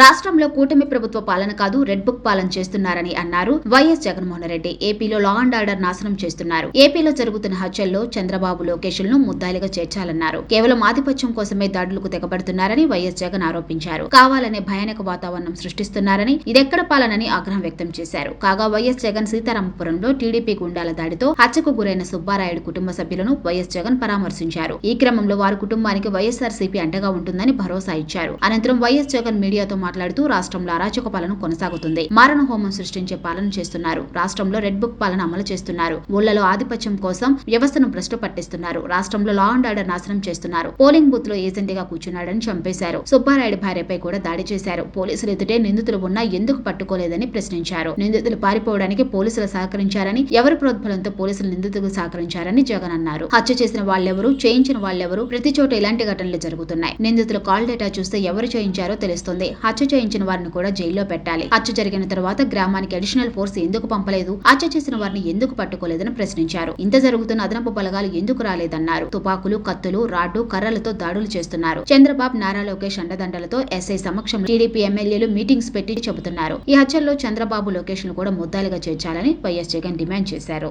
రాష్ట్రంలో కూటమి ప్రభుత్వ పాలన కాదు రెడ్ బుక్ పాలన చేస్తున్నారని అన్నారు వైఎస్ జగన్మోహన్ రెడ్డి. ఏపీలో లా అండ్ ఆర్డర్ నాశనం చేస్తున్నారు. ఏపీలో జరుగుతున్న హత్యల్లో చంద్రబాబు లోకేషులను ముద్దాయిలుగా చేర్చాలన్నారు. కేవలం ఆధిపత్యం కోసమే దాడులకు తెగబడుతున్నారని వైఎస్ జగన్ ఆరోపించారు. కావాలనే భయానక వాతావరణం సృష్టిస్తున్నారని ఇదెక్కడ పాలనని ఆగ్రహం వ్యక్తం చేశారు. కాగా వైఎస్ జగన్ సీతారామపురంలో టీడీపీ గుండాల దాడితో హత్యకు గురైన సుబ్బారాయుడు కుటుంబ సభ్యులను వైఎస్ జగన్ పరామర్శించారు. ఈ క్రమంలో వారి కుటుంబానికి వైఎస్ఆర్ సిపి అండగా ఉంటుందని భరోసా ఇచ్చారు. అనంతరం వైఎస్ జగన్ మీడియాతో మాట్లాడుతూ రాష్ట్రంలో అరాచక పాలన కొనసాగుతుంది. మారణ హోమం సృష్టించే పాలన చేస్తున్నారు. రాష్ట్రంలో రెడ్ బుక్ పాలన అమలు చేస్తున్నారు. ఊళ్ళలో ఆధిపత్యం కోసం వ్యవస్థను భ్రష్టు పట్టిస్తున్నారు. రాష్ట్రంలో లా అండ్ ఆర్డర్ నాశనం చేస్తున్నారు. పోలింగ్ బూత్లో ఏజెంట్గా కూర్చున్నాడని చంపేశారు. సుబ్బారాయుడు భార్యపై కూడా దాడి చేశారు. పోలీసులు ఎదుటే నిందితులు ఉన్నా ఎందుకు పట్టుకోలేదని ప్రశ్నించారు. నిందితులు పారిపోవడానికి పోలీసులు సహకరించారని ఎవరి ప్రోద్బలంతో పోలీసులు నిందితులకు సహకరించారని జగన్ అన్నారు. హత్య చేసిన వాళ్ళెవరు చేయించిన వాళ్ళెవరు ప్రతి చోట ఇలాంటి ఘటనలు జరుగుతున్నాయి. నిందితులు కాల్ డేటా చూస్తే ఎవరు చేయించారో తెలుస్తుంది. హత్య చేయించిన వారిని కూడా జైల్లో పెట్టాలి. హత్య జరిగిన తర్వాత గ్రామానికి అడిషనల్ ఫోర్స్ ఎందుకు పంపలేదు? హత్య చేసిన వారిని ఎందుకు పట్టుకోలేదని ప్రశ్నించారు. ఇంత జరుగుతున్న అదనపు బలగాలు ఎందుకు రాలేదన్నారు? తుపాకులు కత్తులు రాడ్డు కర్రలతో దాడులు చేస్తున్నారు. చంద్రబాబు నారా లోకేష్ అండదండలతో ఎస్ఐ సమక్షంలో టీడీపీ ఎమ్మెల్యేలు మీటింగ్స్ పెట్టి చెబుతున్నారు. ఈ హత్యల్లో చంద్రబాబు లోకేష్ను కూడా ముద్దాలుగా చేర్చాలని వైఎస్ జగన్ డిమాండ్ చేశారు.